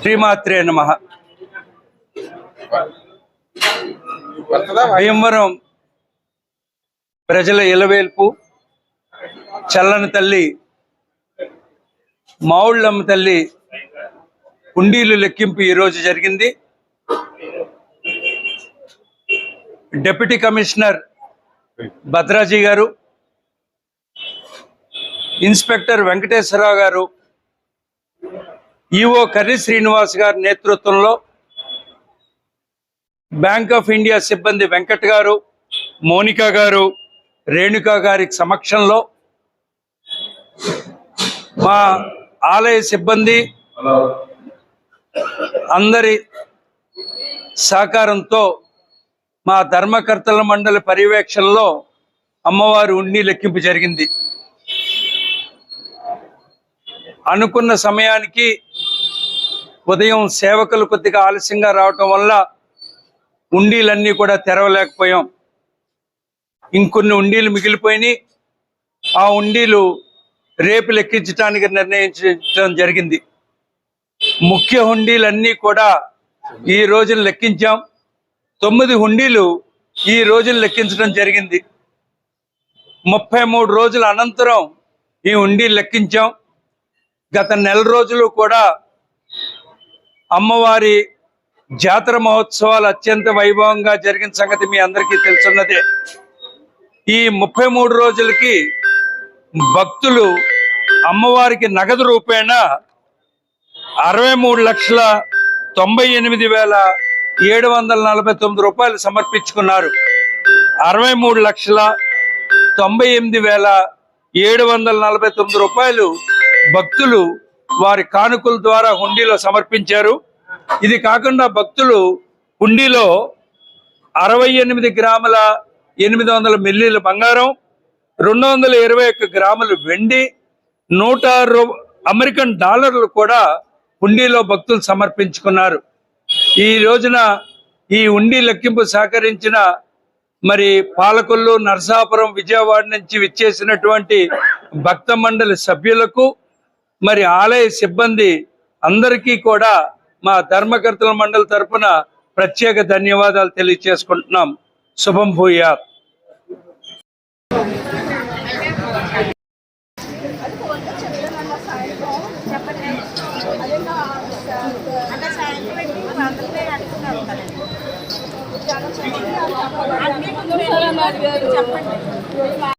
శ్రీమాత్రే నమ. భయంవరం ప్రజల ఇలవేల్పు చల్లని తల్లి మావుళ్ళమ్మ తల్లి కుండీలు లెక్కింపు ఈరోజు జరిగింది. డిప్యూటీ కమిషనర్ భద్రాజీ గారు ఇన్స్పెక్టర్ వెంకటేశ్వరరావు గారు ఈఓ కర్రీ శ్రీనివాస్ గారి నేతృత్వంలో బ్యాంక్ ఆఫ్ ఇండియా సిబ్బంది వెంకట్ గారు మోనికా గారు రేణుక గారి సమక్షంలో మా ఆలయ సిబ్బంది అందరి సహకారంతో మా ధర్మకర్తల మండలి పర్యవేక్షణలో అమ్మవారి ఉండి లెక్కింపు జరిగింది. అనుకున్న సమయానికి ఉదయం సేవకులు కొద్దిగా ఆలస్యంగా రావటం వల్ల ఉండీలన్నీ కూడా తెరవలేకపోయాం. ఇంకొన్ని ఉండీలు మిగిలిపోయినాయి. ఆ ఉండీలు రేపు లెక్కించడానికి నిర్ణయించడం జరిగింది. ముఖ్య హుండీలన్నీ కూడా ఈ రోజున లెక్కించాం. తొమ్మిది హుండీలు ఈ రోజులు లెక్కించడం జరిగింది. ముప్పై మూడు రోజుల అనంతరం ఈ హుండీలు లెక్కించాం. గత నెల రోజులు కూడా అమ్మవారి జాతర మహోత్సవాలు అత్యంత వైభవంగా జరిగిన సంగతి మీ అందరికీ తెలుసున్నదే. ఈ ముప్పై మూడు రోజులకి భక్తులు అమ్మవారికి నగదు రూపేణ అరవై మూడు లక్షల తొంభై ఎనిమిది వేల ఏడు వందల నలభై తొమ్మిది రూపాయలు సమర్పించుకున్నారు. అరవై మూడు లక్షల తొంభై ఎనిమిది వేల ఏడు వందల నలభై తొమ్మిది రూపాయలు భక్తులు వారి కానుకల ద్వారా హుండీలో సమర్పించారు. ఇది కాకుండా భక్తులు హుండీలో అరవై ఎనిమిది గ్రాముల ఎనిమిది వందల మిల్లీలు బంగారం రెండు వందల ఇరవై ఒక్క గ్రాములు వెండి నూట అమెరికన్ డాలర్లు కూడా హుండీలో భక్తులు సమర్పించుకున్నారు. ఈ రోజున ఈ ఉండి లెక్కింపు సహకరించిన మరి పాలకొల్లు నరసాపురం విజయవాడ నుంచి విచ్చేసినటువంటి భక్త మండలి సభ్యులకు మరి ఆలయ సిబ్బంది అందరికీ కూడా మా ధర్మకర్తల మండలి తరపున ప్రత్యేక ధన్యవాదాలు తెలియజేసుకుంటున్నాం. శుభం భూయాత్. అంటే సాయంత్రం పెట్టి అందరినీ చెప్పండి.